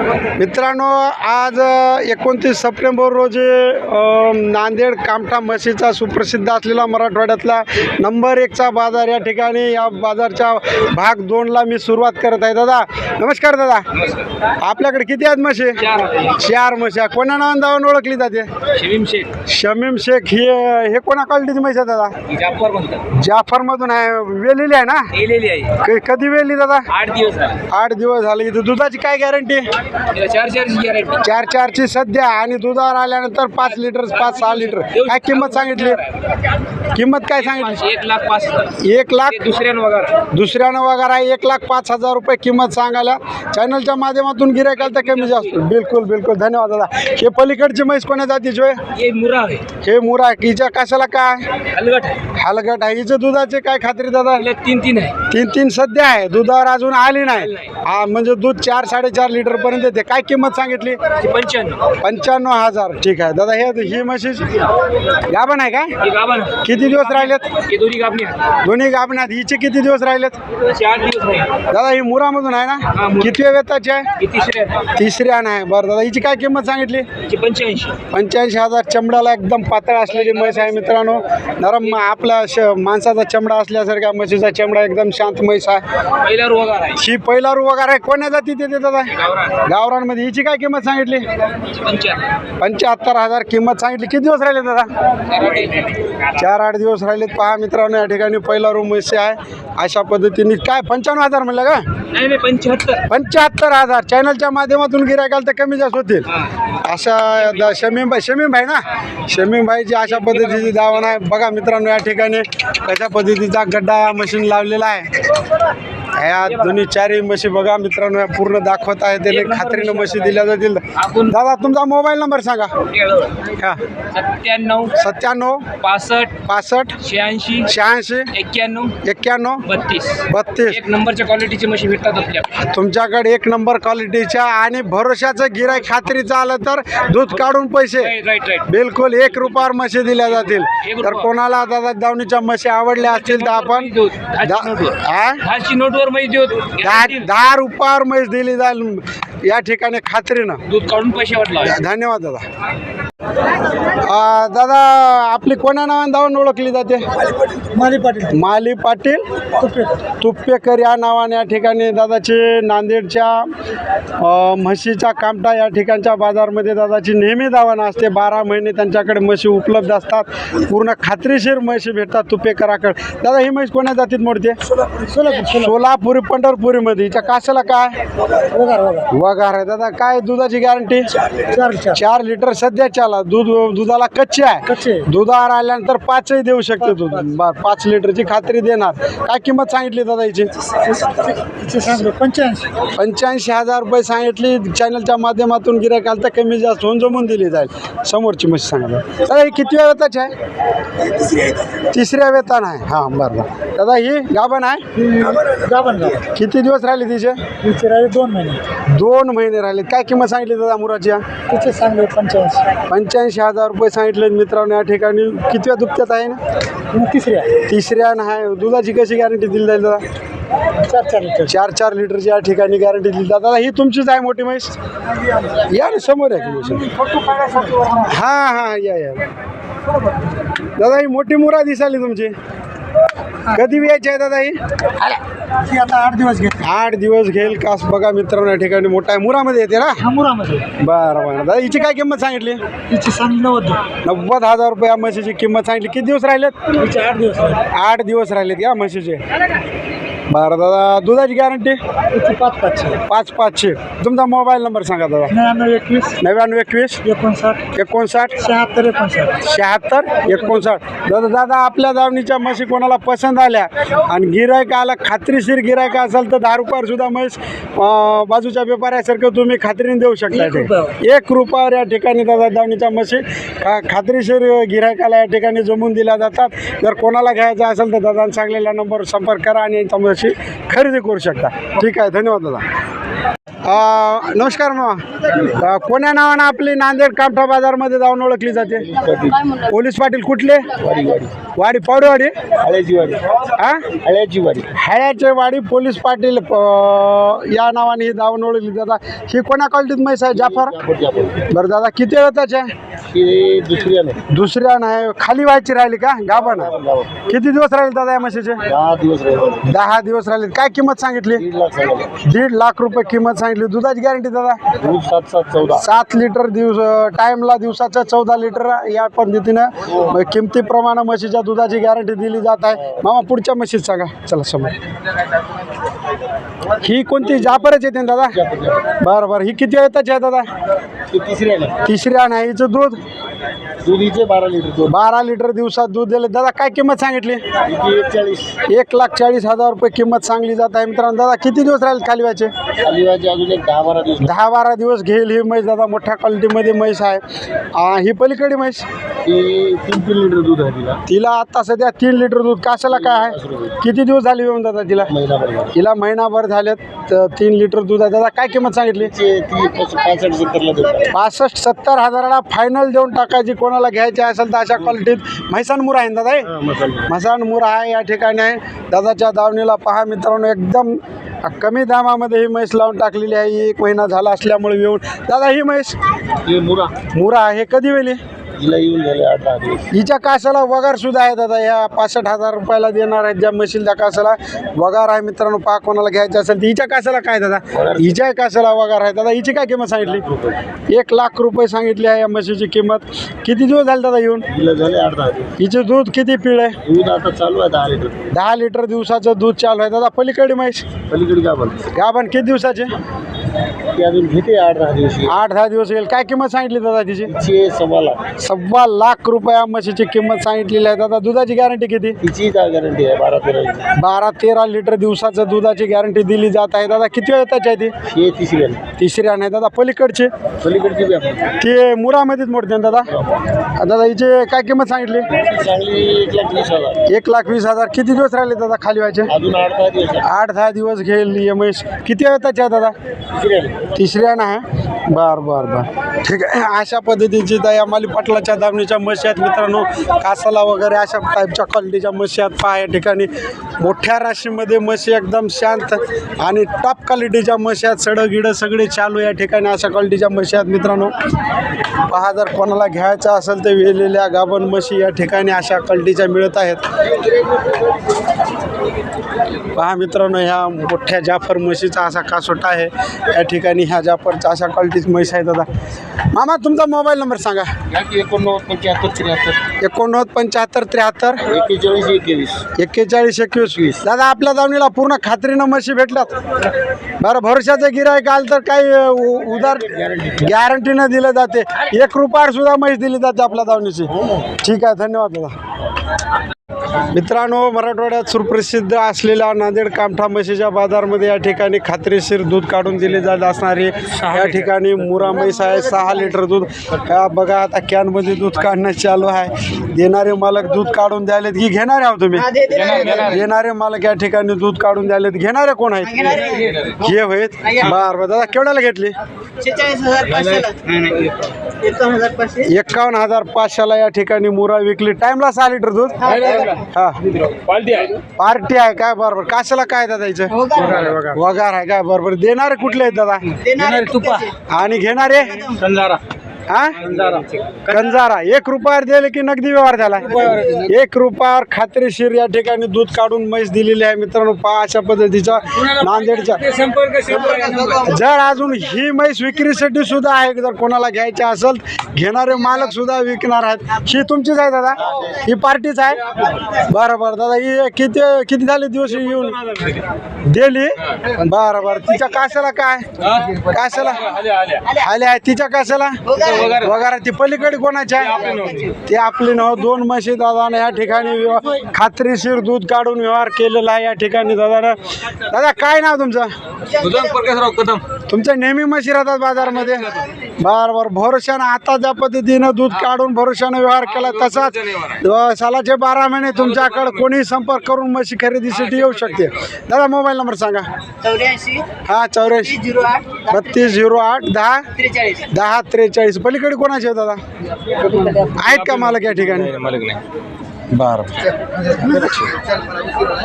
मित्रांनो आज एकोणतीस सप्टेंबर रोजी नांदेड कामठा म्हशीचा सुप्रसिद्ध असलेला मराठवाड्यातला नंबर एकचा बाजार या ठिकाणी या बाजारच्या भाग दोनला मी सुरुवात करत आहे. दादा नमस्कार दादा. आपल्याकडे किती आहेत म्हशी? चार म्हशी. कोणा नावाने जाऊन ओळखली जाते? शिवीम शेख. शमीम शेख हे हे कोणा क्वालिटीची म्हशी आहे दादा? जाफरमधून आहे वेलेली आहे ना? आहे. कधी वेली दादा? आठ दिवस आठ दिवस झाले. इथं दुधाची काय गॅरंटी? चार चारची गॅरंटी चार चारची सध्या आणि दुधावर आल्यानंतर पाच लिटर पाच सहा लिटर. काय किंमत सांगितली? किंमत काय सांगितली? एक लाख पाच एक लाख? दुसऱ्यानं वगैरे. दुसऱ्यानं वगैरे एक लाख पाच हजार रुपये किंमत सांगायला. चॅनलच्या माध्यमातून गिरायकाल तर कमी जास्त. बिलकुल बिलकुल. धन्यवाद दादा. हे पलीकडची म्हैस कोण्या जातीची होय? हे मुरा आहे. हे मुरा हिच्या कशाला काय? हलगट आहे. हलगट आहे. हिच्या दुधाचे काय खात्री दादा? तिला तीन तीन आहे. तीन तीन सध्या आहे. दुधावर अजून आली नाही. हा म्हणजे दूध चार साडेचार लिटर पर्यंत येते काय किंमत सांगितली? पंच्याण्णव. पंच्याण्णव हजार. ठीक आहे. दादा हे ही म्हशी गाभण आहे काय हे गाभण. किती दिवस राहिलेत? हे दोन्ही गाभणी आहे दोन्ही गाभण्यात. हिचे किती दिवस राहिलेत? तशी आठ दिवस आहे दादा ही मुरामधून आहे ना? मुरा. किती वेताची आहे? ही तिसरी आहे तिसऱ्या नाही. बरं दादा हिची काय किंमत सांगितली? पंच्याऐंशी. पंच्याऐंशी हजार चमडाला एकदम पातळ असलेली म्हैस आहे मित्रांनो. नरम आपला श माणसाचा चमडा असल्यासारख्या म्हशीचा चमडा एकदम शांत म्हैस आहे. पहिला वगैरे आहे. ही पहिला वगैरे आहे. कोण्या जाती देते दादा? गावरान. गावरांमध्ये हिची काय किंमत सांगितली? पंच्याहत्तर हजार किंमत सांगितली. किती दिवस राहिले दादा? चार आठ दिवस राहिलेत. पहा मित्रांनो या ठिकाणी पहिला रूम म्हशी आहे. अशा पद्धतीने काय पंच्याण्णव हजार म्हणलं का? पंच्याहत्तर. पंच्याहत्तर हजार. चॅनलच्या माध्यमातून गिरायकाल तर कमी जास्त होतील. अशा शमीम भाई शमीम भाई ना? शमीम भाईची अशा पद्धतीची दावण आहे. बघा मित्रांनो या ठिकाणी कशा पद्धतीचा गड्डा मशीन लावलेला आहे. या दोन्ही चारही म्हशी बघा मित्रांनो या पूर्ण दाखवत आहे त्याने. खात्रीनं म्हशी दिल्या जातील. दादा तुमचा मोबाईल नंबर सांगा. हा. सत्त्याण्णव सत्त्याण्णव पासष्ट पासष्ट शहाऐंशी शहाऐंशी एक्क्याण्णव एक्क्याण्णव बत्तीस. बत्तीस. एक नंबरच्या क्वालिटीची मशी भेटतात आपल्या तुमच्याकडे एक नंबर क्वालिटीच्या आणि भरोशाचं गिराय खात्रीचं आलं तर दूध काढून पैसे. बिलकुल एक रुपयावर म्हशी दिल्या जातील. तर. कोणाला दादा दावणीच्या म्हशी आवडल्या असतील तर आपण नोटवर. नोटवर माहिती देऊ. दहा दहा रुपयावर म्हैस दिली जाईल या ठिकाणी खात्रीनं. दूध काढून पैसे वाटला. धन्यवाद दादा. आ, दादा आपली कोणा नावाने धावून ओळखली जाते? माली पाटील. माली पाटील? तुप्पेकर या नावाने या ठिकाणी दादाची नांदेडच्या अ, म्हशीच्या कामटा या ठिकाणच्या बाजारमध्ये दादाची नेहमी दावाना असते. बारा महिने त्यांच्याकडे म्हशी उपलब्ध असतात. पूर्ण खात्रीशीर म्हशी भेटतात तुप्पेकराकडे दादा ही म्हैस कोणा जातीत मोडते? सोलापूर सोलापुरी पंढरपुरीमध्ये. हिच्या काशाला काय? वगार वगार वगार आहे. दादा काय दुधाची गॅरंटी चार लिटर. सध्याच्याला दूध दुधाला कच्चे आहे. कच्चे. दुधावर आल्यानंतर पाचही देऊ शकते दूध. बर पाच लिटरची खात्री देणार. काय किंमत सांगितली दादा तिचे सांगतो पंच्याऐंशी. पंच्याऐंशी हजार रुपये सांगितली. चॅनलच्या माध्यमातून गिरायक आलं तर कमी जास्त होऊन जमून दिली जाईल. समोरची मशी सांगा दादा ही किती वेताची आहे? तिसऱ्या वेतन आहे. हां बरं बरं. दादा ही गाभण आहे? किती दिवस राहिले तिचे? तिचे राहिले दोन महिने. दोन महिने राहिले. काय किंमत सांगितली दादा मुराची? या? तिचे सांगले पंच्याऐंशी. पंच्याऐंशी हजार रुपये सांगितले मित्रांनो या ठिकाणी. कितव्या दुपत्यात आहे ना? तिसऱ्या. तिसऱ्या आहे. दुधाची कशी गॅरंटी दिली जाईल दादा? चार चार लिटर. चार चार लिटरची या ठिकाणी गॅरंटी दिली जातात दादा ही तुमचीच आहे मोठी म्हैस? या ना समोर आहे हां हां या या. दादा ही मोठी मुरा दिसाली तुमची. कधी यायची आहे दादा ही? आता आठ दिवस घेते. आठ दिवस घेईल कास बघा मित्रांनो या ठिकाणी मोठा आहे. मुरामध्ये येते ना? हामुरामध्ये बरं बरं. दादा हिची काय किंमत सांगितली? तिचे सांगली नव्वद नव्वद हजार रुपये या म्हशीची किंमत सांगितली. किती दिवस राहिलेत? तिचे आठ दिवस. आठ दिवस राहिलेत या म्हशीचे. बरं दादा दुधाची गॅरंटी पाच पाचशे. पाच पाचशे. तुमचा मोबाईल नंबर सांगा दादा. नव्याण्णव एकवीस. नव्याण्णव एकवीस. एकोणसाठ. एकोणसाठ. शहात्तर एकोणसाठ. शहात्तर एकोणसाठ. दादा दादा आपल्या दावणीच्या म्हशी कोणाला पसंत आल्या? आणि गिरायक आला खात्रीशीर गिरायक असेल तर दहा रुपयावर सुद्धा म्हैस अं, बाजूच्या व्यापाऱ्यासारखं तुम्ही खात्रीने देऊ शकता एक ते. रुपयावर. एक रुपयावर या ठिकाणी दादा दावणीच्या म्हशी खा खात्रीशीर गिरायकाला या ठिकाणी जमून दिल्या जातात. जर कोणाला घ्यायचं असेल तर दादा सांगलेल्या नंबरवर संपर्क करा आणि यांच्या अशी खरेदी करू शकता. ठीक आहे धन्यवाद दादा. नमस्कार मामा कोण्या नावानं आपली नांदेड कामठा बाजारमध्ये जाऊन ओळखली जाते? पोलीस पाटील कुठले? वाडी पावडेवाडी हळ्याची वाडी हा हळ्याची वाडी हळ्याचे वाडी पोलीस पाटील या नावाने ही जाऊन ओळखली जातात. ही कोणा क्वालिटीत म्हैस आहे? जाफर? बरं दादा किती दुसरी आहे दुसऱ्या नाही. खाली व्हायची राहिली का? गाभण किती दिवस राहील दादा या म्हशीचे? दहा दिवस राहिले. दहा दिवस राहिले. काय किंमत सांगितलं. दीड लाख रुपये किंमत सांगितली. दुधाची गॅरंटी दादा? दूध सात सात चौदा. सात लिटर दिवस टाईमला दिवसाचं चौदा लिटर या पद्धतीनं किमतीप्रमाणे म्हशीच्या दुधाची गॅरंटी दिली जात आहे. मामा पुढच्या म्हशीत सांगा. चला समोर. ही कोणती जापरच येते ना दादा? बरं बरं. ही किती येताची आहे दादा? तिसरी आहे ना. तिसऱ्या नाही हिचं दूध? दूध हिचे बारा लिटर दोन बारा लिटर दिवसात दूध दिले. दादा काय किंमत सांगितली? एक लाख चाळीस हजार रुपये किंमत सांगली जात आहे मित्रांनो. दादा किती दिवस राहील व्हायची अजून एक दहा बारा दिवस. दहा बारा दिवस घेईल ही म्हैस दादा मोठ्या क्वालिटीमध्ये म्हैस आहे. आ, ही पलीकडे म्हैस? तीन तीन लिटर दूध आहे तिला. तिला आता सध्या तीन लिटर दूध. काशाला काय आहे? किती दिवस झाले येऊन दादा तिला? महिनाभर. तिला महिनाभर झालेत तर तीन लिटर दूध आहे. दादा काय किंमत सांगितली? ती पासष्ट सत्तरला देतो. पासष्ट सत्तर हजाराला फायनल देऊन टाकायची कोणाला घ्यायची असेल तर अशा क्वालिटीत म्हैसान मुरा आहे ना दादा मसान मुरा. आहे या ठिकाणी. आहे दादाच्या दावणीला पहा मित्रांनो एकदम कमी दामामध्ये ही म्हैस लावून टाकलेली आहे. एक महिना झाला असल्यामुळे येऊन. दादा ही म्हैस मुरा. मुरा आहे. कधी वेली? हिला येऊन झाले आठ दहा दिवस. हिच्या कासाला वगार सुद्धा आहे दादा या पासष्ट हजार रुपयाला देणार आहेत ज्या म्हशीला कासाला. वगार आहे मित्रांनो पा कोणाला घ्यायचं असेल तर हिच्या कासाला काय दादा? हिच्या कासाला वगार आहे. दादा हिची काय किंमत सांगितली? एक लाख रुपये सांगितली आहे या म्हशीची किंमत. किती दिवस झाले दादा येऊन? हिला झाले आठ दहा दिवस. हिचे दूध किती पिळ आहे? दूध आता चालू आहे दहा लिटर. दहा लिटर दिवसाचं दूध चालू आहे. दादा पलीकडे म्हैस. पलीकडे बनते गाभण किती दिवसाचे? ती अजून घेते आठ दहा दिवस आठ दहा दिवस येईल. काय किंमत सांगितली दादा तिची? तिची सव्वा लाख. सव्वा लाख रुपया म्हशीची किंमत सांगितलेली आहे. दादा दुधाची गॅरंटी किती? तिची गॅरंटी आहे बारा तेरा लिटर. बारा तेरा लिटर दिवसाचं दुधाची गॅरंटी दिली जात आहे. दादा किती वेळ येताची आहे ती? ही तिसरी आहे. तिसरी आहे. दादा पलीकडची? पलीकडची बी आपण ती मुरामध्येच मोडते ना दादा? दादा हिचे काय किंमत सांगितली? चांगली एक लाख वीस हजार. एक लाख वीस हजार. किती दिवस राहिले दादा खाली व्हायचे? अजून आठ दहा दिवस आहे. आठ दहा दिवस घेईल ही म्हैस. किती वेळ येताची आहे दादा? तिसऱ्या ना. बर बर बर. ठीक आहे. अशा पद्धतीची त्या आम्हाला पटलाच्या दामणीच्या म्हशी आहेत मित्रांनो कासाला वगैरे अशा टाईपच्या क्वालिटीच्या म्हशी आहेत पहा या ठिकाणी. मोठ्या राशीमध्ये म्हशी एकदम शांत आणि टॉप क्वालिटीच्या म्हशी आहेत सडं गिडं सगळे चालू या ठिकाणी अशा क्वालिटीच्या म्हशी आहेत मित्रांनो. पहा जर कोणाला घ्यायचं असेल तर वेलेल्या गाभण म्हशी या ठिकाणी अशा क्वालिटीच्या मिळत आहेत. पहा मित्रांनो ह्या मोठ्या जाफर म्हशीचा असा कासोटा आहे. या ठिकाणी ह्या जाफरचा अशा क्वालिटीची म्हैस आहे दादा. मामा तुमचा मोबाईल नंबर सांगा. एकोणनव्वद पंच्याहत्तर त्र्याहत्तर. एकोणनव्वद पंच्याहत्तर त्र्याहत्तर. एक्केचाळीस एकवीस. एक्केचाळीस एकवीस. दादा आपल्या दावणीला पूर्ण खात्रीनं म्हशी भेटल्यात. बरं भरोशाचं गिरायक आलं तर काही उदार गॅरंटीनं दिलं जाते. एक रुपयावर सुद्धा म्हैस दिली जाते आपल्या दावणीची. ठीक आहे धन्यवाद दादा. मित्रांनो मराठवाड्यात सुप्रसिद्ध असलेल्या नांदेड कामठा म्हशीच्या बाजारमध्ये या ठिकाणी खात्रीशीर दूध काढून दिले जात असणारे. या ठिकाणी मुरा म्हैस आहे सहा लिटर दूध. या बघा आता कॅनमध्ये दूध काढणं चालू आहे. देणारे मालक दूध काढून द्यायलेत की घेणारे आहो तुम्ही? घेणारे मालक या ठिकाणी दूध काढून द्यायलेत. घेणारे कोण आहेत? हे होत बर बर. दादा केवढ्याला घेतली? एकावन्न हजार पाचशे हजार पाचशेला या ठिकाणी मुरा विकली. टाइमला सहा लिटर दूध? हा क्वालिटी आहे. पार्टी आहे काय बरोबर. काशाला काय दादा याचं? वगार आहे. काय बरोबर. देणारे कुठले आहेत दादा? देणारे तुपा. आणि घेणारे? संजारा हा? कंजारा एक रुपयावर दिले की नगदी व्यवहार झाला? एक रुपयावर खात्रीशीर या ठिकाणी दूध काढून म्हैस दिलेली आहे मित्रांनो. पहा अशा पद्धतीच्या नांदेडच्या जर अजून ही म्हैस विक्रीसाठी सुद्धा आहे जर कोणाला घ्यायची असेल घेणारे मालक सुद्धा विकणार आहेत. ही तुमचीच आहे दादा? ही पार्टीच आहे? बरं बरं. दादा ही किती किती झाले दिवस ही येऊन? दिली? बरं बरं. तिच्या काशाला काय? काशाला? आले आहे. तिच्या काशाला? वगैरे. ती पलीकडे कोणाची आहे ती आपली नव दोन म्हशी दादाने या ठिकाणी खात्रीशीर दूध काढून व्यवहार केलेला आहे या ठिकाणी दादानं. दादा काय नाव तुमचं? प्रकाशराव कदम. तुमच्या नेहमी म्हशी राहतात बाजारामध्ये? बर बर. भरोशानं आता ज्या पद्धतीनं दूध काढून भरोशानं व्यवहार केला तसाच सालाचे बारा महिने तुमच्याकडे कोणी संपर्क करून म्हशी खरेदीसाठी येऊ शकते. दादा मोबाईल नंबर सांगा. चौऱ्याऐंशी हा चौऱ्याऐंशी. झिरो आठ बत्तीस झिरो आठ दहा दहा त्रेचाळीस. पलीकडे कोणाचे दादा? आहेत का मालक या ठिकाणी? मालक नाही. बरं.